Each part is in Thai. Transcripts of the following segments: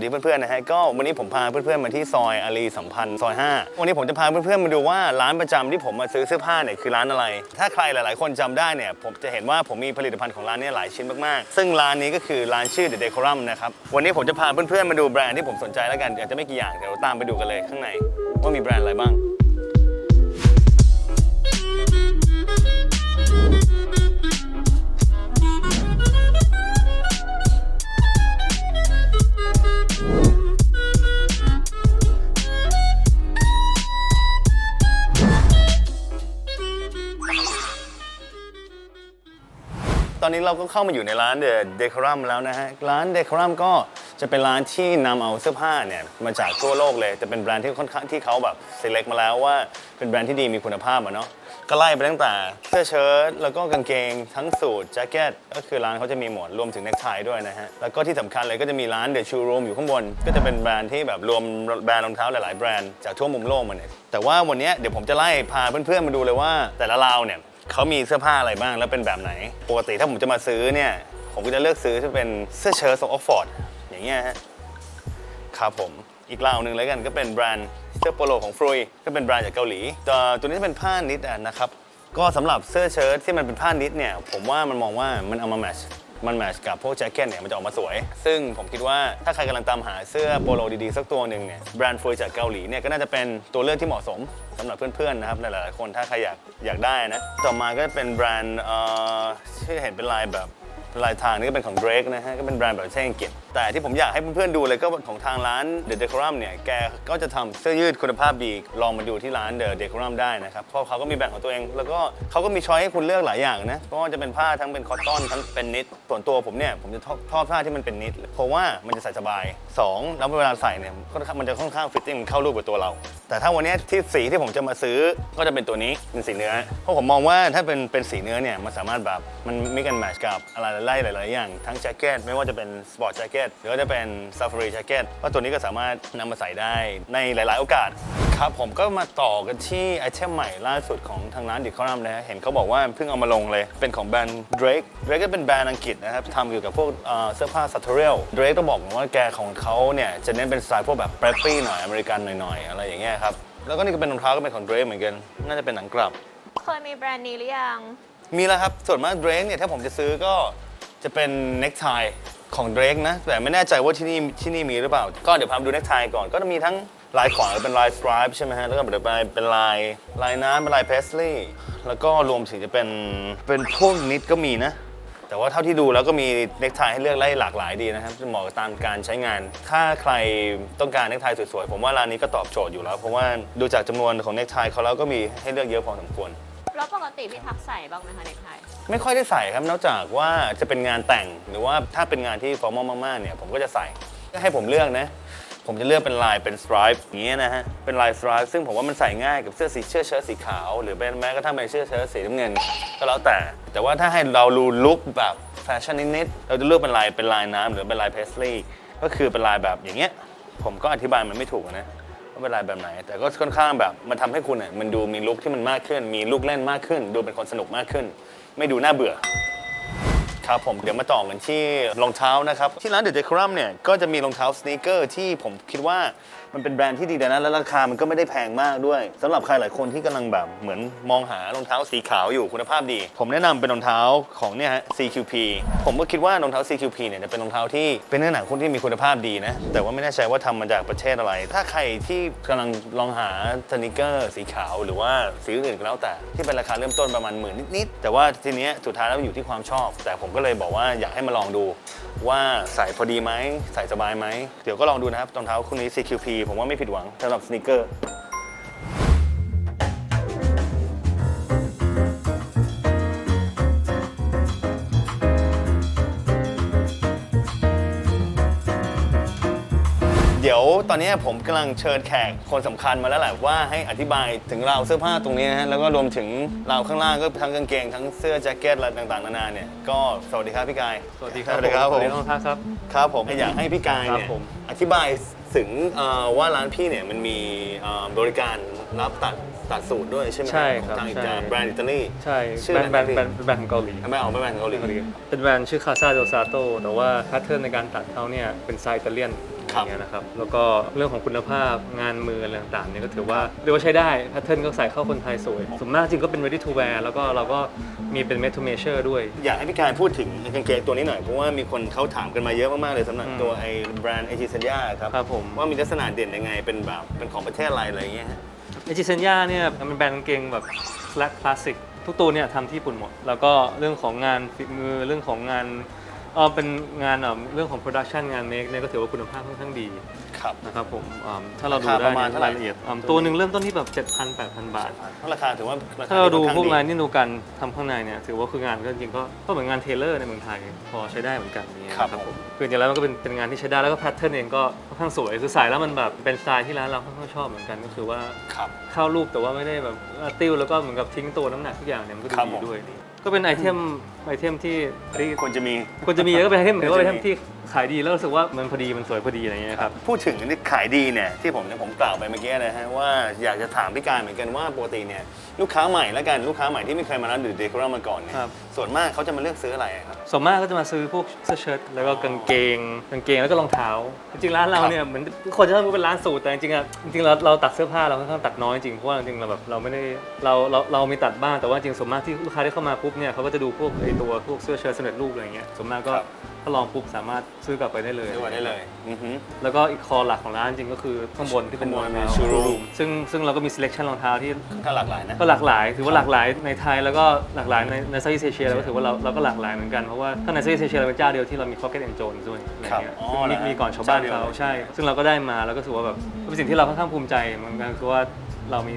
วัสดีเพื่อนๆนะฮะก็วันนี้ผมพาเพื่อนๆมาที่ซอยอารีสัมพันธ์ซอย 5 วันนี้ผมจะพาเพื่อนๆมาดูว่าร้านประจำที่ผมมาซื้อเสื้อผ้าเนี่ยคือร้านอะไร ถ้าใครหลายๆ คนจำได้เนี่ยผมจะเห็นว่าผมมีผลิตภัณฑ์ของร้านนี้หลายชิ้นมากๆ ซึ่งร้านนี้ก็คือร้านชื่อ The Decorum นะครับวันนี้ผมจะพาเพื่อนๆมาดูแบรนด์ที่ผมสนใจแล้วกันอาจจะไม่กี่อย่างเดี๋ยวตามไปดูกันเลยข้างในว่ามีแบรนด์อะไรบ้าง อนนี้เราก็เข้ามาอยู่ในร้าน The Decorum แล้วนะฮะ ร้าน Decorum ก็จะเป็นร้านที่นำเอาเสื้อผ้าเนี่ย มาจากทั่วโลกเลยแต่เป็นแบรนด์ที่ค่อนข้างที่เขาแบบ select มาแล้วว่าเป็นแบรนด์ที่ดีมีคุณภาพอะเนาะก็ไล่ไปตั้งแต่เสื้อเชิ้ตแล้วก็กางเกงทั้งสูทแจ็คเก็ตก็คือร้านเขาจะมีหมดรวมถึงเน็กไทด้วยนะฮะ แล้วก็ที่สำคัญเลยก็จะมีร้าน The Shoe Room อยู่ข้างบน ก็จะเป็นแบรนด์ที่แบบรวมแบรนด์รองเท้าหลายๆแบรนด์จากทั่วมุมโลกมาเนี่ยแต่ว่าวันเนี้ยเดี๋ยวผมจะไล่พาเพื่อนๆมาดูเลยว่าแต่ละราวเนี่ย เขามีเสื้อผ้าอะไรบ้างแล้วเป็นแบบไหน ปกติถ้าผมจะมาซื้อเนี่ย ผมก็จะเลือกซื้อที่เป็นเสื้อเชิ้ตทรงออกฟอร์ดอย่างเงี้ยฮะครับผมอีกราวหนึ่งแล้วกันก็เป็นแบรนด์เสื้อโปโลของฟรุยก็เป็นแบรนด์จากเกาหลีตัวตัวนี้เป็นผ้านิดนะครับก็สำหรับเสื้อเชิ้ตที่มันเป็นผ้านิดเนี่ยผมว่ามันมองว่ามันเอามาแมทช์ มันแมทช์กับพวกแจ็คเก็ตเนี่ยมันจะออกมาสวย ซึ่งผมคิดว่าถ้าใครกำลังตามหาเสื้อโปโลดีๆ สักตัวหนึ่งเนี่ยแบรนด์ฟรุยจากเกาหลีเนี่ยก็น่าจะเป็นตัวเลือกที่เหมาะสมสำหรับเพื่อนๆนะครับหลายๆคนถ้าใครอยากอยากได้นะ ต่อมาก็เป็นแบรนด์เอ่อที่เห็นเป็นลายแบบ ลายทางนี่ก็เป็นของ Drake นะฮะ ก็เป็นแบรนด์แบบประเทศอังกฤษ แต่ที่ผมอยากให้เพื่อนๆดูเลยก็ของทางร้าน The Decorum เนี่ย แกก็จะทำเสื้อยืดคุณภาพดี ลองมาดูที่ร้าน The Decorum ได้นะครับ เพราะเขาก็มีแบ่งของตัวเอง แล้วก็เขาก็มีช้อยให้คุณเลือกหลายอย่างนะเพราะว่าจะเป็นผ้าทั้งเป็นคอตตอนทั้งเป็นนิดส่วนตัวผมเนี่ยผมจะชอบผ้าที่มันเป็นนิดเพราะว่ามันจะใส่สบายสองแล้วเวลาใส่เนี่ยมันจะค่อนข้างฟิตติ้งเข้ารูปกับตัวเรา แต่ถ้าวันนี้ที่สีที่ผมจะมาซื้อก็จะเป็นตัวนี้เป็นสีเนื้อ เพราะผมมองว่าถ้าเป็นเป็นสีเนื้อเนี่ยมันสามารถแบบมันมิกันแมทช์กับอะไรไล่หลายๆอย่างทั้งแจ็คเก็ตไม่ว่าจะเป็นสปอร์ตแจ็คเก็ตหรือว่าจะเป็นซาฟารีแจ็คเก็ตว่าตัวนี้ก็สามารถนำมาใส่ได้ในหลาย ๆ โอกาสครับผมก็มาต่อกันที่ไอเทมใหม่ล่าสุดของทางร้านดิคอรัมนะฮะเห็นเขาบอกว่าเพิ่งเอามาลงเลย เป็นของแบรนด์ Drake Drake ก็เป็นแบรนด์อังกฤษนะครับทำเกี่ยวกับพวกเสื้อผ้า s a t o r i a l Drake ต้องบอกว่าแกของเขาเนี่ยจะเน้นเป็นสไตล์พวกแบบ preppy หน่อยอเมริกันหน่อยๆ อะไรอย่างเงี้ยครับ แล้วก็นี่ก็เป็นรองเท้าก็เป็นของ Drake เหมือนกัน น่าจะเป็นหนังกลับ เคยมีแบรนด์นี้หรือยัง มีแล้วครับ ส่วนมาก Drake เนี่ยถ้าผมจะซื้อก็จะเป็นเน็กไทของ Drake นะ แต่ไม่แน่ใจว่าที่นี่ที่นี่มีหรือเปล่า ก็เดี๋ยวพาไปดูเน็กไทก่อน ก็จะมีทั้งลายขวางเป็นลายสไตรป์ใช่ไหมฮะ แล้วก็เดี๋ยวไปเป็นลายลายน้ำเป็นลายเพสลีย์แล้วก็รวมถึงจะเป็นเป็นพวกนิดก็มีนะ แต่ว่าเท่าที่ดูแล้วก็มีเน็กไทให้เลือกไล่หลากหลายดีนะครับเหมาะกับตามการใช้งาน ถ้าใครต้องการเน็กไทสวยๆ ผมว่าร้านนี้ก็ตอบโจทย์อยู่แล้ว เพราะว่าดูจากจำนวนของเน็กไทเขาแล้วก็มีให้เลือกเยอะพอสมควร แล้วปกติพี่ทักใส่บ้างไหมคะเน็กไทไม่ค่อยได้ใส่ครับนอกจากว่าจะเป็นงานแต่งหรือว่าถ้าเป็นงานที่ฟอร์มอลมากๆเนี่ยผมก็จะใส่ถ้าให้ผมเลือกนะ ผมจะเลือกเป็นลายเป็นสไตร์อย่างเงี้ยนะฮะ เป็นลายสไตร์ซึ่งผมว่ามันใส่ง่ายกับเสื้อสีเสื้อเชิ้ตสีขาว หรือเป็นแม้กระทั่งเป็นเสื้อเชิ้ตสีน้ำเงิน ก็แล้วแต่ แต่ว่าถ้าให้เราดูลุคแบบแฟชั่นนิดๆเราจะเลือกเป็นลายเป็นลายน้ำหรือเป็นลายเพสลีย์ก็คือเป็นลายแบบอย่างเงี้ยผมก็อธิบายมันไม่ถูกนะว่าเป็นลายแบบไหน แต่ก็ค่อนข้างแบบมันทำให้คุณเนี่ยมันดูมีลุคที่มันมากขึ้น มีลุคเล่นมากขึ้น ดูเป็นคนสนุกมากขึ้น ไม่ดูน่าเบื่อ ครับผมเดี๋ยวมาต่อกันที่รองเท้านะครับ ที่ร้านเดอะเจครัมเนี่ยก็จะมีรองเท้าสเนคเกอร์ที่ผมคิดว่า มันเป็นแบรนด์ที่ดีนะและราคามันก็ไม่ได้แพงมากด้วยสำหรับใครหลายคนที่กำลังแบบเหมือนมองหารองเท้าสีขาวอยู่คุณภาพดี ผมแนะนำเป็นรองเท้าของเนี่ยฮะ CQP ผมก็คิดว่ารองเท้า CQP เนี่ยจะเป็นรองเท้าที่เป็นเนื้อหนังคนที่มีคุณภาพดีนะ แต่ว่าไม่แน่ใจว่าทำมาจากประเทศอะไร ถ้าใครที่กำลังลองหาสนคเกอร์สีขาวหรือว่าสีอื่นก็แล้วแต่ที่เป็นราคาเริ่มต้นประมาณหมื่นนิดๆแต่ว่าทีเนี้ยสุดท้ายแล้วอยู่ที่ความชอบ แต่ผมก็เลยบอกว่าอยากให้มาลองดู ว่าใส่พอดีไหมใส่สบายไหมเดี๋ยวก็ลองดูนะครับรองเท้าคู่นี้ CQP ผมว่าไม่ผิดหวังสำหรับสเนคเกอร์เดี๋ยวตอนนี้ผมกำลังเชิญแขกคนสำคัญมาแล้วแหละว่าให้อธิบายถึงราวเสื้อผ้าตรงนี้นะฮะแล้วก็รวมถึงราวข้างล่างก็ทั้งกางเกงทั้งเสื้อแจ็คเก็ตอะไรต่างๆนานาเนี่ยก็สวัสดีครับพี่กาย สวัสดีครับสวัสดีครับสผวัสมดีน้องทักครับ ครับผมอยากให้พี่กายครัเนี่ยบผม อธิบาย ถึงเอ่อว่าร้านพี่เนี่ยมันมีเอ่อบริการรับตัดตัดสูตรด้วยใช่ไหมใช่ครับทางอิใช่ตาแบรนด์อิตาลี ใช่ชื่อแบรอะนไรด์นะพี่แบรนด์แบรนด์แบรนด์ของเกาหลี ไม่เอาไม่แบรนด์เกาหลี เป็นแบรนด์ชื่อคาซาโดซาโตแต่ว่าแพทเทิร์นในการตัดเขาเนี่ยเป็นสไตล์อิตาเลียน ครับอย่างเงี้ยนะครับแล้วก็เรื่องของคุณภาพงานมืออะไรต่างๆเนี่ยก็ถือว่าเรียกว่าใช้ได้แพทเทิร์นก็ใส่เข้าคนไทยสวยส่วนมากจริงก็เป็น ready to wear แล้วก็เราก็มีเป็น made to measure ด้วย อยากให้พี่การพูดถึงกางเกงตัวนี้หน่อย เพราะว่ามีคนเขาถามกันมาเยอะมาก ๆ เลยสำหรับอืมตัวไอ้แบรนด์เอจิเซนยาครับครับผม ว่ามีลักษณะเด่นยังไงเป็นแบบเป็นของประเทศอะไรอะไรอย่างเงี้ยฮะเอจิเซนยาเนี่ยมันแบรนด์กางเกงแบบ slack classic ทุกตัวเนี่ยทำที่ญี่ปุ่นหมด แล้วก็เรื่องของงานฝีมือเรื่องของงาน เออเป็นงานเอ่อเรื่องของ production งาน make เนี่ยก็ถือว่าคุณภาพค่อนข้างดีครับ นะครับผมอ่าถ้าเราดูราคาได้ประมาณในเท่าไหร่รายละเอียดอ่าตัวหนึ่งเริ่มต้นที่แบบ 7,000 8,000 บาท เพราะราคาถือว่าคถ้าเราดูค่อนพวกข้งลายนี่ดูกันทำข้างในเนี่ยถือว่าคืองานก็จริงๆก็ก็เหมือนงานเทเลอร์ในเมืองไทยพอใช้ได้เหมือนกันเนี่ยครับผมคือจริงๆแล้วมันก็เป็นเป็นงานที่ใช้ได้แล้วก็แพทเทิร์นเองก็ค่อนข้างสวยคือใส่แล้วมันแบบเป็นสไตล์ที่ร้านเราค่อนข้างชอบเหมือนกันก็คือว่าครับ เข้ารูปแต่ว่าไม่ได้แบบติ้วแล้วก็เหมือนกับทิ้งตัวน้ำหนักทุกอย่างเนี่ยมันก็ครับดีผมด้วยก็เป็นไอเทมไอเทมที่ที่ควรจะมี ควรจะมีแล้วก็เป็นไอเทมหรือว่าควไอรจะมีเทมที่ขายดีแล้วรู้สึกว่ามันพอดีมันสวยพอดีอะไรอย่างเงี้ยครับพูดถึงอันนี้ขายดีเนี่ยที่ผมผมกล่าวไปเมื่อกี้นะฮะว่าอยากจะถามพี่การเหมือนกันว่าปกติเนี่ยลูกค้าใหม่แล้วกันลูกค้าใหม่ที่ไม่เคยมาร้านดูเดคอรัมมาก่อนเนี่ยครับส่วนมากเขาจะมาเลือกซื้ออะไรอะครับส่วนมากก็จะมาซื้อพวกเสื้อเชิ้ตแล้วก็กางเกงกางเกงแล้วก็รองเท้า จริงๆร้านเราเนี่ยเหมือนทุกคนจะต้องรู้เป็นร้านสูทแต่จริงๆอะจริงๆเราเราตัดเสื้อผ้าเราค่อนข้างตัดน้อยจริงเพราะว่าจริงๆเราแบบเราไม่ได้เราเราเรามีตัดบ้างแต่ว่าจริงๆส่วนมากที่ลูกค้าที่เข้ามาปุ๊บเนี่ยเขาก็จะดูพวกไอตัวพวกเสื้อเชิ้ตสำเร็จรูปอะไรเงี้ยส่วนมากก็ครับถ้าลองปุ๊บสามารถซื้อกลับไปได้เลยซื้อมาได้เลยอือฮึ แล้วก็อีกคอหลักของร้านจริงก็คือข้างบนที่เป็นข้างบนรองเป็นเท้า showroom ซึ่งซึ่งเราก็มี selection รองเท้าที่ค่อนข้างหลากหลายนะ ก็หลากหลาย ถือว่าหลากหลายในไทยแล้วก็หลากหลายในในเซาท์อีสเอเชียเราก็ถือว่าเราเราก็หลากหลายเหมือนกันเพราะว่าถ้าในเซาท์อีสเอเชียเราเป็นเจ้าเดียวที่เรามี Pocket and Jones ด้วยอะไรเงี้ยครับอ๋อซึ่งมีเหรอฮะมีก่อนชาวบ้านเจ้าเดียวเขาเลย ใช่ ซึ่งเราก็ได้มาแล้วก็ถือว่าแบบเป็นสิ่งที่เราค่อนข้างภูมิใจเหมือนกันคือว่า เรามี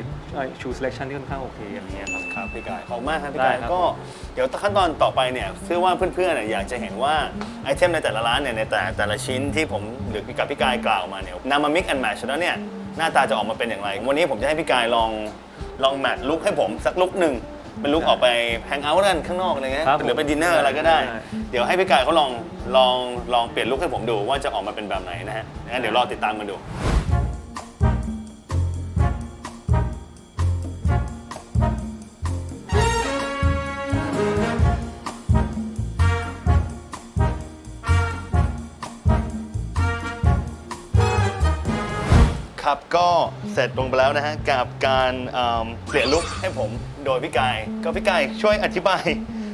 ชู selection ที่ค่อนข้างโอเคอย่างเงี้ยครับ ครับพี่กายขอบคุณมากครับพี่ได้กายครับ ก็เดี๋ยวขั้นตอนต่อไปเนี่ยเชื่อว่าเพื่อนๆเนี่ยอยากจะเห็นว่าไอเทมในแต่ละร้านเนี่ยในแต่แต่ละชิ้นที่ผมหรือกับพี่กายกล่าวมาเนี่ยนำมา mix and match แล้วเนี่ยหน้าตาจะออกมาเป็นอย่างไร วันนี้ผมจะให้พี่กายลองลองแมทลุกให้ผมสักลุกหนึ่งเป็นลุกออกไปแฮงเอาท์กันข้างนอกอะไรเงี้ยครับหรือเป็นดินเนอร์อะไรก็ได้ ได้ เดี๋ยวให้พี่กายเขาลองลองลองเปลี่ยนลุกให้ผมดูว่าจะออกมาเป็นแบบไหนนะฮะงั้นเดี๋ยวรอติดตามกันดู ร็จลงไปแล้วนะฮะกับการเอิ่มเปลี่ยนลุคให้ผมโดยพี่กายก็พี่กายช่วยอธิบาย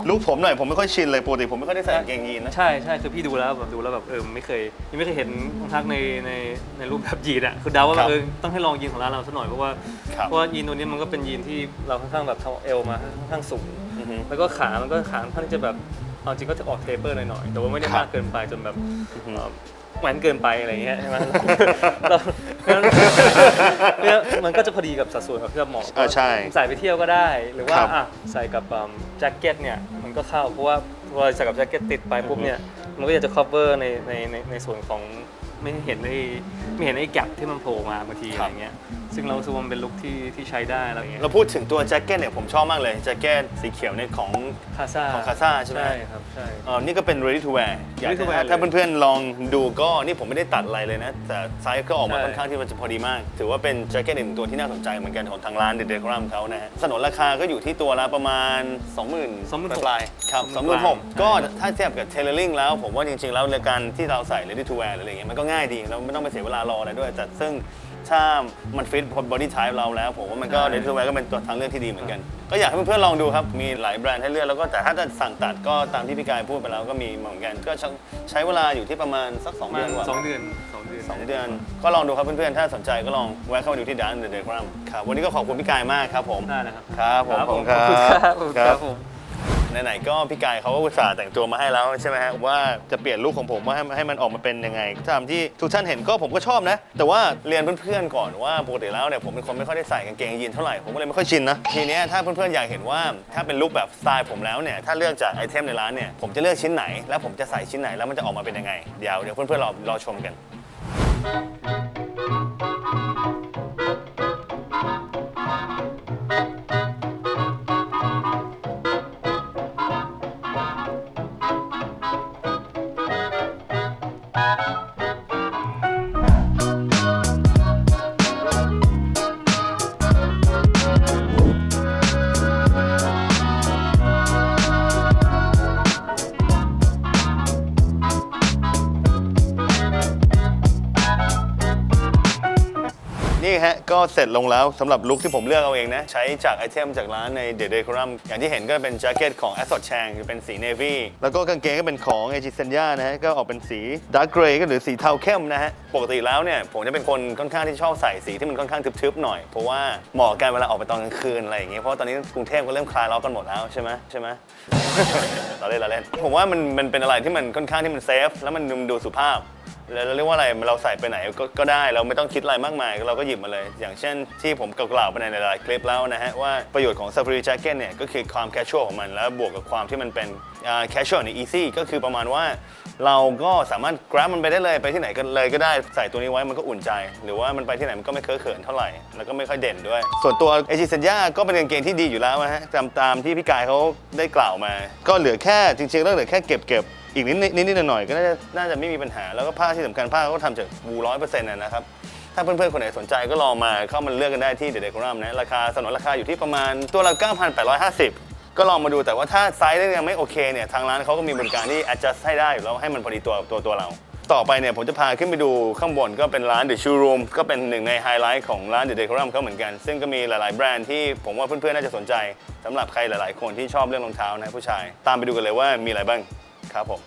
ลุคผมหน่อยผมไม่ค่อยชินเลยปกติผมไม่ค่อยได้ใส่กางเกงยีนนะ ใช่ใช่คือพี่ดูแล้วแบบดูแล้วแบบเออไม่เคยยังไม่เคยเห็นรองเท้าในในในรูปแบบยีนอะคือเดาว่าครับเออต้องให้ลองยีนของร้านเราสักหน่อยเพราะว่าครับเพราะว่ายีนตัวนี้มันก็เป็นยีนที่เราค่อนข้างแบบเท่าเอวมาค่อนข้างสูงอือฮึแล้วก็ขามันก็ขาค่อนข้างที่จะแบบเอาจริงก็จะออกเทเปอร์หน่อยๆแต่ว่าไม่ได้ครับมากเกินไปจนแบบอือฮึเอ่อ แหวนเกินไปอะไรอย่างเงี้ยใช่ไหมเราเนี่ยมันก็จะพอดีกับสัดส่วนกับที่เราเหมาะอ่าใช่ใส่ไปเที่ยวก็ได้ หรือว่าครับ อะใส่กับอืมแจ็คเก็ตเนี่ยมันก็เข้าเพราะว่าพอใส่กับแจ็คเก็ตติดไปปุ๊บเนี่ยมันก็จะ cover ในในในในส่วนของไม่เห็นไอ้ไม่เห็นไอ้แกลบที่มันโผล่มาบางทีคอะรับไรเงี้ยซึ่งเรารู้สึกว่ามันเป็นลุคที่ที่ใช้ได้อะไรอย่างเงี้ยเราพูดถึงตัวแจ็คเก็ตเนี่ยผมชอบมากเลยแจ็คเก็ตสีเขียวเนี่ยของ คาซ่าของ Casa ใช่ไหม ใช่ครับใช่ เอ่อนี่ก็เป็น ready to wear อยาก ready to จะ wear ถ้าเลยเพื่อนๆ ลองดูก็นี่ผมไม่ได้ตัดอะไรเลยนะ แต่ไซส์ก็ออกมาใช่ ค่อนข้างที่มันจะพอดีมาก ถือว่าเป็นแจ็คเก็ตหนึ่งตัวที่น่าสนใจเหมือนกันของทางร้านเดเดครัมเขานะฮะสนนราคาก็อยู่ที่ตัวละประมาณ 20,000 26,000 ปลายๆครับ26,000 26,000ก็ถ้าเทียบกับเทเลอร์ลิงแล้ว ผมว่าจริงๆ แล้วในการที่เราใส่ ready to wear หรืออะไรเงี้ยมันก็ง่ายดีเราไม่ต้องไปเสียเวลารออะไรด้วยแต่ซึ่ง ถ้ามันฟิต body type เราแล้ว ผมว่ามันก็ใช่ ready to wear ก็เป็นตัวทางเลือกที่ดีเหมือนกัน ก็อยากให้เพื่อนๆลองดูครับ มีหลายแบรนด์ให้เลือกแล้วก็แต่ถ้าจะสั่งตัดก็ตามที่พี่กายพูดไปแล้วก็มีเหมือนกัน ก็ใช้ใช้เวลาอยู่ที่ประมาณสัก2ประเดืมาอนณกว่าสองเดือนสองเดือนสองเดือน ก็ลองดูครับเพื่อนๆถ้าสนใจก็ลองแวะเข้ามาดูที่ร้านเดอะครัมครับวันนี้ก็ขอบคุณพี่กายมากครับผมได้นะครับครับผมขอบคุณขอบคุณคครัรับบขอบคุณครับผม ไหนๆก็พี่กายเขาก็อุตส่าห์แต่งตัวมาให้แล้วใช่ไหมฮะว่าจะเปลี่ยนลุคของผมว่าให้ให้มันออกมาเป็นยังไงตามที่ทุกท่านเห็นก็ผมก็ชอบนะ แต่ว่าเรียนเพื่อนๆก่อนว่าปกติแล้วเนี่ยผมเป็นคนไม่ค่อยได้ใส่กางเกงยีนเท่าไหร่ผมก็เลยไม่ค่อยชินนะทีเนี้ยถ้าเพื่อนๆอยากเห็นว่าถ้าเป็นลุคแบบสไตล์ผมแล้วเนี่ยถ้าเลือกจากไอเทมในร้านเนี่ยผมจะเลือกชิ้นไหน แล้วผมจะใส่ชิ้นไหนแล้วมันจะออกมาเป็นยังไงเดี๋ยวเดี๋ยวเพื่อนๆรอรอชมกันนี่ฮ ก็เสร็จลงแล้วสำหรับลุคที่ผมเลือกเอาเองนะ ใช้จากไอเทมจากร้านในเด e เดคอรัมอย่างที่เห็นก็เป็นแจ็คเก็ตของ a s s o t Chang เป็นสี navy แล้วก็กางเกงก็เป็นของ a g i s e n y a นะฮะ ก็ออกเป็นสี dark gray ก็หรือสีเทาเข้มนะฮะ ปกติแล้วเนี่ย ผมจะเป็นคนค่อนข้างที่ชอบใส่สีที่มันค่อนข้างทึบๆหน่อย เพราะว่าเหมาะกับการเวลาออกไปตอนกลางคืนอะไรอย่างเงี้ยเพราะว่าตอนนี้กรุงเทพก็เริ่มคลายล็อกกันหมดแล้วใช่ไหมใช่ไหม เราเล่นเราเล่นผมว่ามันมันเป็นอะไรที่มันค่อนข้างที่มันเซฟแล้วมันดูสุภาพ เราเรียกว่าอะไรเราใส่ไปไหนก็ก็ได้เราไม่ต้องคิดอะไรมากมาย เราก็หยิบมาเลย อย่างเช่นที่ผมกล่าวไปในหลายๆคลิปแล้วนะฮะ ว่าประโยชน์ของ Safari Jacket เนี่ย ก็คือความ casual ของมัน แล้วบวกกับความที่มันเป็นอ่า casual ใน easy ก็คือประมาณว่า เราก็สามารถ grab มันไปได้เลยไปที่ไหนก็เลยก็ได้ใส่ตัวนี้ไว้มันก็อุ่นใจ หรือว่ามันไปที่ไหนมันก็ไม่เคอะเขินเท่าไหร่ แล้วก็ไม่ค่อยเด่นด้วย ส่วนตัวเอจิเซนยาก็เป็นกางเกงที่ดีอยู่แล้วนะฮะตามตามที่พี่กายเขาได้กล่าวมา ก็เหลือแค่จริงๆแล้วเหลือแค่เก็บเก็บ อีกนิดนิดนิดหน่อยๆก็น่าจะน่าจะไม่มีปัญหาแล้วก็ผ้าที่สำคัญผ้าเขาก็ทำจากวูร้อยเปอร์เซ็นต์นะครับถ้าเพื่อนๆ คนไหนสนใจก็ลองมาเข้ามาเลือกกันได้ที่เด e เดคอรัมนะราคาสนนราคาอยู่ที่ประมาณตัวละ 9,850 ก็ลองมาดูแต่ว่าถ้าไซส์ยังไม่โอเคเนี่ยทางร้านเขาก็มีบริการที่ adjust ให้ได้อยู่แล้วให้มันพอดีตัวตัวตัวเรา ต่อไปเนี่ยผมจะพาขึ้นไปดูข้างบนก็เป็นร้าน The Shoe Room ก็เป็นหนึ่งในไฮไลท์ของร้าน The Decorum เขาเหมือนกัน ซึ่งก็มีหลายๆแบรนด์ที่ผมว่าเพื่อนๆ น่าจะสนใจสำหรับใครหลายๆ คนที่ชอบเรื่องรองเท้านะผู้ชาย ตามไปดูกันเลยว่ามีอะไรบ้าง ครับผม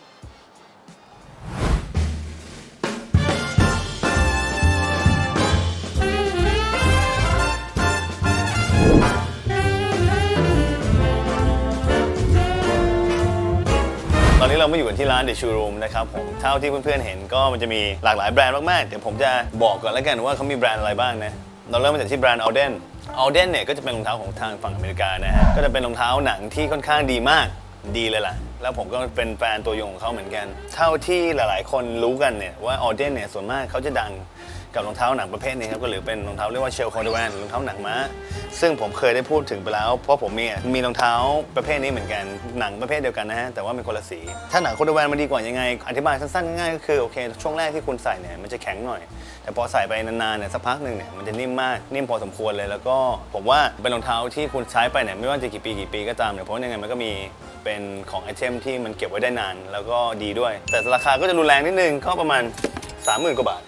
ตอนนี้เรามาอยู่กันที่ร้าน The Shoe Room นะครับผมเท่าที่เพื่อนๆเห็นก็มันจะมีหลากหลายแบรนด์มากๆ เดี๋ยวผมจะบอกก่อนแล้วกันว่าเขามีแบรนด์อะไรบ้างนะ เราเริ่มมาจากที่แบรนด์ Alden Alden เนี่ยก็จะเป็นรองเท้าของทางฝั่งอเมริกานะฮะ ก็จะเป็นรองเท้าหนังที่ค่อนข้างดีมาก ดีเลยล่ะ แล้วผมก็เป็นแฟนตัวยงของเขาเหมือนกัน เท่าที่หลายๆ คนรู้กันเนี่ยว่าออเดนเนี่ยส่วนมากเขาจะดัง กับรองเท้าหนังประเภทนี้ครับก็หรือเป็นรองเท้าเรียกว่าเชลคอนเดแวนรองเท้าหนังม้า ซึ่งผมเคยได้พูดถึงไปแล้ว เพราะผมมีมีรองเท้าประเภทนี้เหมือนกันหนังประเภทเดียวกันนะฮะแต่ว่าเป็นคนละสี ถ้าหนังคอนเดแวนมันดีกว่ายังไง อธิบายสั้นๆง่ายๆก็คือโอเคช่วงแรกที่คุณใส่เนี่ยมันจะแข็งหน่อย แต่พอใส่ไปนานๆเนี่ยสักพักหนึ่งเนี่ยมันจะนิ่มมากนิ่มพอสมควรเลย แล้วก็ผมว่าเป็นรองเท้าที่คุณใช้ไปเนี่ยไม่ว่าจะกี่ปีกี่ปีก็ตามเนี่ยเพราะว่ายังไงมันก็มีเป็นของไอเทมที่มันเก็บไว้ได้นาน แล้วก็ดีด้วย แต่ราคาก็จะรุนแรงนิดนึงก็ประมาณ 30,000กว่าบาท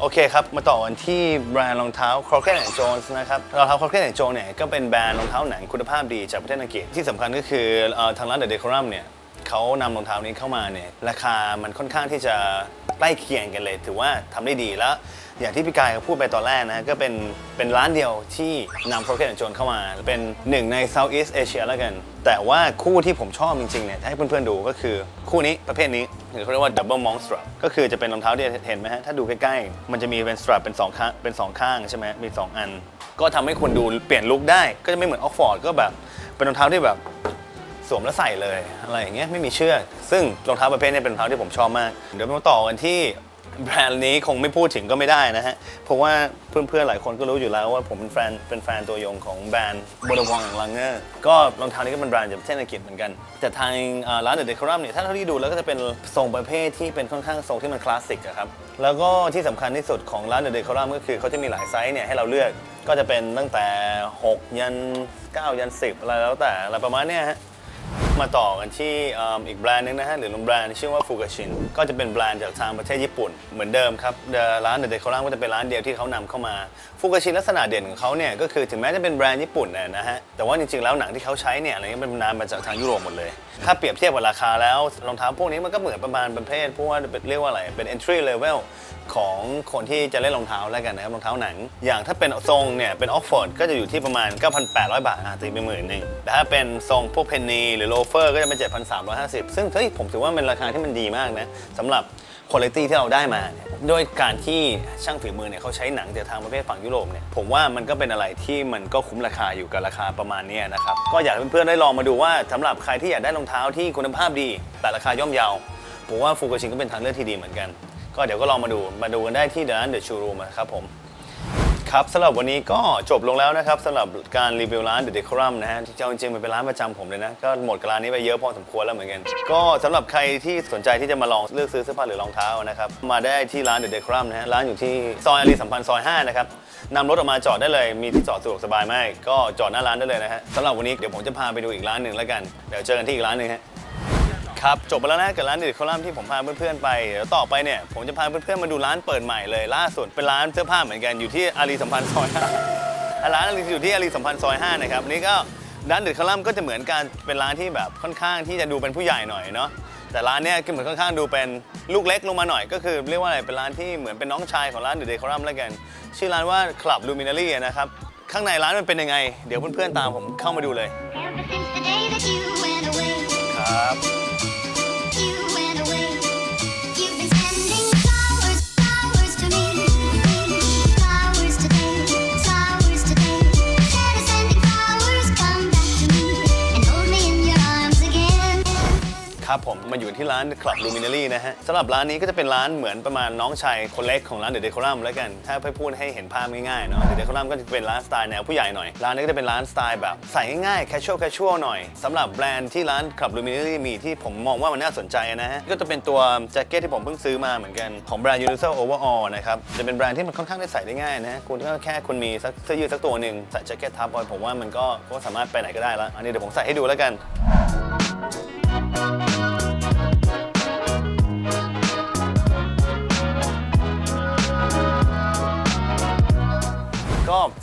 โอเคครับ มาต่อกันที่แบรนด์รองเท้า Crockett Jones นะครับรองเท้า Crockett Jones เนี่ยก็เป็นแบรนด์รองเท้าหนังคุณภาพดีจากประเทศอังกฤษที่สำคัญก็คือเอ่อทางร้าน The Decorum เนี่ยเขานำรองเท้านี้เข้ามาเนี่ยราคามันค่อนข้างที่จะใกล้เคียงกันเลย ถือว่าทำได้ดีแล้ว อย่างที่พี่กายเขาพูดไปตอนแรกนะก็เป็นเป็นร้านเดียวที่นำ Crockett Jones เข้ามา เป็นหนึ่งใน Southeast Asia แล้วกัน แต่ว่าคู่ที่ผมชอบจริงๆเนี่ยให้เพื่อนๆดูก็คือคู่นี้ประเภทนี้หรือเขาเรียกว่า Double Monk Strap ก็คือจะเป็นรองเท้าที่เห็นไหมฮะ ถ้าดูใกล้ๆ มันจะมีเป็น strap เป็นสองข้างเป็นสองข้างใช่ไหมมีสองอัน ก็ทำให้คุณดูเปลี่ยนลุคได้ก็จะไม่เหมือนออกฟอร์ดก็แบบเป็นรองเท้าที่แบบสวมแล้วใส่เลยอะไรอย่างเงี้ยไม่มีเชือกซึ่งรองเท้าประเภทนี้เป็นรองเท้าที่ผมชอบมาก เดี๋ยวมาต่อกันที่ แบรนด์นี้คงไม่พูดถึงก็ไม่ได้นะฮะ เพราะว่าเพื่อนๆ หลายคนก็รู้อยู่แล้วว่าผมเป็นแฟนเป็นแฟนตัวยงของแบรนด์บดวองลังเกอร์ก็รองเท้านี้ก็เป็นแบรนด์จากประเทศอังกฤษเหมือนกัน แต่ทางร้านเดอะเดคอรัมเนี่ยถ้าเท่าที่ดูแล้วก็จะเป็นทรงประเภทที่เป็นค่อนข้างทรงที่มันคลาสสิกอะครับ แล้วก็ที่สำคัญที่สุดของร้านเดอะเดคอรัมก็คือเขาจะมีหลายไซส์เนี่ยให้เราเลือกก็จะเป็นตั้งแต่ 6 ยัน 9 ยัน 10 อะไรแล้วแต่อะไรประมาณเนี้ยฮะ มาต่อกันที่อ,อีกแบรนด์หนึงนะฮะหรือแบรนด์ชื่อว่าฟูกาชินก็จะเป็นแบรนด์จากทางประเทศญี่ปุ่น เหมือนเดิมครับร้านเดอะเดคอรัมก็จะเป็นร้านเดียวที่เขานำเข้ามาฟูกาชินลักษณะเด่นของเขาเนี่ยก็คือถึงแม้จะเป็นแบรนด์ญี่ปุ่นนะฮะแต่ว่าจริงๆแล้วหนังที่เขาใช้เนี่ยอะไรเงี้ยเป็นนามมาจากทางยุโรปหมดเลย ถ้าเปรียบเทียบกับราคาแล้วรองเท้าพวกนี้มันก็เหมือนประมาณประเภทพวกว่าเรียกว่าอะไรเป็น entry level ของคนที่จะเล่นรองเท้าแล้วกันนะครับรองเท้าหนัง อย่างถ้าเป็นทรงเนี่ยเป็นออกฟอร์ดก็จะอยู่ที่ประมาณ 9,800 บาทอะตีไปหมื่นหนึ่งแต่ถ้าเป็นทรงพวกเพนนีหรือโลเฟอร์ก็จะเป็น 7,350 ซึ่งเฮ้ยผมถือว่าเป็นราคาที่มันดีมากนะสำหรับคุณภาพที่เราได้มาเนี่ยด้วยการที่ช่างฝีมือเนี่ยเขาใช้หนังจากทางประเภทฝั่งยุโรปเนี่ยผมว่ามันก็เป็นอะไรที่มันก็คุ้มราคาอยู่กับราคาประมาณนี้นะครับก็อยากให้เพื่อนๆได้ลองมาดูว่าสำหรับใครที่อยากได้รองเท้าที่คุณภาพดี แต่ราคาย่อมเยาผมว่าฟูกชินก็เป็นทางเลือกที่ดีเหมือนกัน ก็เดี๋ยวก็ลองมาดูมาดูกันได้ที่ร้านเดอะชูรูมครับผมครับสำหรับวันนี้ก็จบลงแล้วนะครับสำหรับการรีวิวร้าน The Decorum นะฮะที่จริงๆมันเป็นร้านประจำผมเลยนะ ก็หมดกับร้านนี้ไปเยอะพอสมควรแล้วเหมือนกัน ก็สำหรับใครที่สนใจที่จะมาลองเลือกซื้อเสื้อผ้าหรือรองเท้านะครับ มาได้ที่ร้าน The Decorum นะฮะร้านอยู่ที่ซอยอารีสัมพันธ์ซอย 5 นะครับนำรถออกมาจอดได้เลย มีที่จอดสะดวกสบายมากก็จอดหน้าร้านได้เลยนะฮะสำหรับวันนี้เดี๋ยวผมจะพาไปดูอีกร้านหนึ่งแล้วกันเดี๋ยวเจอกันที่อีกร้านหนึ่งฮะ ครับ จบไปแล้วนะกับร้านเด็ดคอลัมน์ที่ผมพาเพื่อนๆไปเดี๋ยวต่อไปเนี่ย ผมจะพาเพื่อนๆมาดูร้านเปิดใหม่เลยล่าสุดเป็นร้านเสื้อผ้าเหมือนกันอยู่ที่อารีสัมพันธ์ซอยห้าอะร้านอารีอยู่ที่อารีสัมพันธ์ซอยห้านะครับนี่ก็ร้านเด็ดคอลัมน์ก็จะเหมือนกันเป็นร้านที่แบบค่อนข้างที่จะดูเป็นผู้ใหญ่หน่อยเนาะแต่ร้านเนี้ยก็เหมือนค่อนข้างดูเป็นลูกเล็กลงมาหน่อย ก็คือเรียกว่าอะไรเป็นร้านที่เหมือนเป็นน้องชายของร้านเดอะคอลัมน์แล้วกัน ชื่อร้านว่า Club Luminary นะครับ ข้างในร้านมันเป็นยังไง เดี๋ยวเพื่อนๆตามผมเข้ามาดูเลย Ever since the day that you went away, ครับ ครับผมมาอยู่ที่ร้าน Club Luminary นะฮะสำหรับร้านนี้ก็จะเป็นร้านเหมือนประมาณน้องชายคนเล็กของร้าน The Decorum แล้วกัน ถ้าให้พูดให้เห็นภาพง่ายๆเนาะ The Decorum ก็จะเป็นร้านสไตล์แนวผู้ใหญ่หน่อย ร้านนี้ก็จะเป็นร้านสไตล์แบบใส่ง่ายๆ casual casual หน่อยสำหรับแบรนด์ที่ร้าน Club Luminary มีที่ผมมองว่ามันน่าสนใจนะฮะก็จะเป็นตัวแจ็คเก็ตที่ผมเพิ่งซื้อมาเหมือนกันของแบรนด์ Universal Overall นะครับจะเป็นแบรนด์ที่มันค่อนข้างได้ใส่ได้ง่ายนะคุณก็แค่คุณมีสักเสื้อยืดสักตัวหนึ่งใส่แจ็คเก็ตทับไว้ผมว่ามันก็ก็สามารถไปไหนก็ได้ล้วอันนี้เดี๋ยวผมใส่ให้ดูแล้วกัน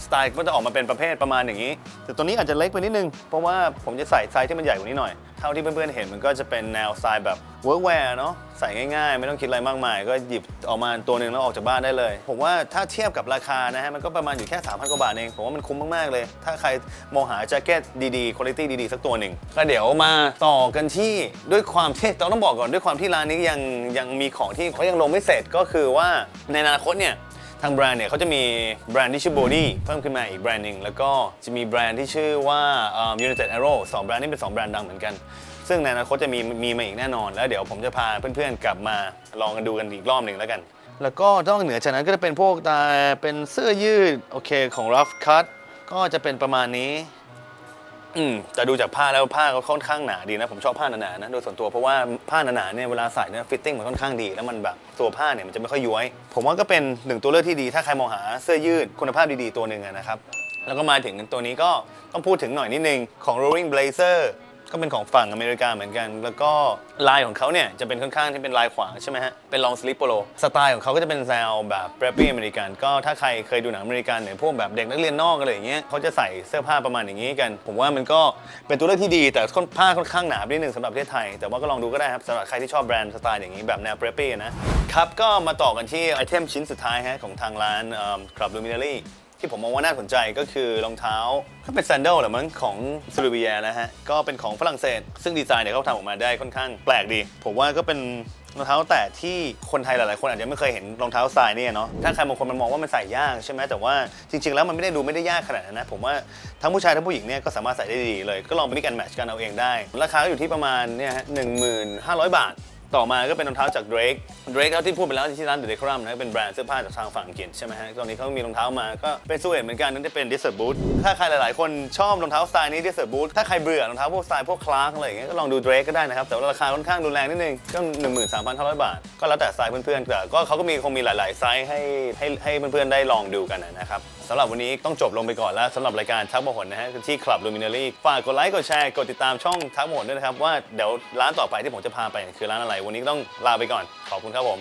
สไตล์ก็จะออกมาเป็นประเภทประมาณอย่างนี้ แต่ตัวนี้อาจจะเล็กไปนิดนึง เพราะว่าผมจะใส่ไซส์ที่มันใหญ่กว่านี้หน่อย เท่าที่เพื่อนๆเห็นมันก็จะเป็นแนวสไตล์แบบ workwear เนาะใส่ง่ายๆ ไม่ต้องคิดอะไรมากมาย ก็หยิบออกมาตัวหนึ่งแล้วออกจากบ้านได้เลย ผมว่าถ้าเทียบกับราคานะฮะมันก็ประมาณอยู่แค่ 3,000กว่าบาทเอง ผมว่ามันคุ้มมากๆเลย ถ้าใครมองหาแจ็คเก็ตดีๆคุณภาพดีๆ สักตัวหนึ่งก็เดี๋ยวมาต่อกันที่ด้วยความที่ต้องบอกก่อนด้วยความที่ร้านนี้ยังยังมีของที่เขายังลงไม่เสร็จก็คือว่าในอนาคตเนี่ย ทางแบรนด์เนี่ยเขาจะมีแบรนด์ที่ชื่อ Body เพิ่มขึ้นมาอีกแบรนด์หนึ่งแล้วก็จะมีแบรนด์ที่ชื่อว่า United Arrow สองแบรนด์นี้เป็น 2 แบรนด์ดังเหมือนกัน ซึ่งในอนาคตจะมีมีมาอีกแน่นอน แล้วเดี๋ยวผมจะพาเพื่อนๆกลับมาลองกันดูกันอีกรอบหนึ่งแล้วกัน แล้วก็นอกเหนือจากนั้นก็จะเป็นพวกตาเป็นเสื้อยืดโอเคของ Rough Cut ก็จะเป็นประมาณนี้ อืมแต่ดูจากผ้าแล้วผ้าก็ค่อนข้างหนาดีนะ ผมชอบผ้าหนาๆนะโดยส่วนตัวเพราะว่าผ้าหนาๆเนี่ยเวลาใส่เนี่ยฟิตติ้งมันค่อนข้างดีแล้วมันแบบตัวผ้าเนี่ยมันจะไม่ค่อยย้วย ผมว่าก็เป็นหนึ่งตัวเลือกที่ดี ถ้าใครมองหาเสื้อยืดคุณภาพดีๆตัวหนึ่งอะนะครับแล้วก็มาถึงตัวนี้ก็ต้องพูดถึงหน่อยนิดนึงของ Rolling Blazer ก็เป็นของฝั่งอเมริกาเหมือนกัน แล้วก็ลายของเขาเนี่ยจะเป็นค่อนข้างที่เป็นลายขวางใช่ไหมฮะ เป็นลองสลิปโปโล สไตล์ของเขาก็จะเป็นแนวแบบแรปปี้อเมริกัน ก็ถ้าใครเคยดูหนังอเมริกันเนี่ยพวกแบบเด็กนักเรียนนอกอะไรอย่างเงี้ยเขาจะใส่เสื้อผ้าประมาณอย่างนี้กัน ผมว่ามันก็เป็นตัวเลือกที่ดี แต่ค่อนผ้าค่อนข้างหนาไปนิดนึงสำหรับประเทศไทย แต่ว่าก็ลองดูก็ได้ครับสำหรับใครที่ชอบแบรนด์สไตล์อย่างนี้แบบแนวเ r รปปี้นะครับ ก็มาต่อกันที่ไอเทมชิ้นสุดท้ายฮะของทางร้านคลับลูมิเนารี ที่ผมมองว่าน่าสนใจก็คือรองเท้าก็เป็นแซนเดลแหละมั้งของซูรูเบียนะฮะ ก็เป็นของฝรั่งเศส ซึ่งดีไซน์เนี่ยเขาทำออกมาได้ค่อนข้างแปลกดี ผมว่าก็เป็นรองเท้าแตะที่คนไทยหลาย ๆ คนอาจจะไม่เคยเห็นรองเท้าทรายเนี่ยเนาะ ถ้าใครบางคนมันมองว่ามันใส่ยากใช่ไหมแต่ว่าจริง ๆ แล้วมันไม่ได้ดูไม่ได้ยากขนาดนั้นนะ ผมว่าทั้งผู้ชายทั้งผู้หญิงเนี่ยก็สามารถใส่ได้ดีเลย ก็ลองไปนี่กันแมทช์กันเอาเองได้ ราคาก็อยู่ที่ประมาณเนี่ยฮะหนึ่งหมื่นห้าร้อยบาท ต่อมาก็เป็นรองเท้าจาก Drake Drake แล้วที่พูดไปแล้วที่ร้าน The Decorum นะเป็นแบรนด์เสื้อผ้าจากทางฝั่งอังกฤษใช่ไหมฮะตอนนี้เขามีรองเท้ามาก็เป็นสูเอตเหมือนกันนั่นจะเป็น Desert Boot ถ้าใครหลายๆ คนชอบรองเท้าสไตล์นี้ Desert Boot ถ้าใครเบื่อรองเท้าพวกสไตล์พวกคลาร์กอะไรอย่างเงี้ยก็ลองดู Drake ก็ได้นะครับแต่ว่าราคาค่อนข้างรุนแรงนิดนึงก็13,500 บาท ก็แล้วแต่สไตล์เพื่อนๆแต่ก็เขาก็มีคงมีหลาย ๆ ไซส์ให้ให้ให้เพื่อนๆได้ลองดูกันนะครับสำหรับวันนี้ต้องจบลงไปก่อนแล้วสำหรับรายการทักมหนนะฮะที่ Club Luminary ฝากกดไลค์กดแชร์กดติดตามช่องทักมหนด้วยนะครับว่าเดี๋ยวร้านต่อไปที่ผมจะพาไปคือร้านอะไรวันนี้ต้องลาไปก่อน ขอบคุณครับผม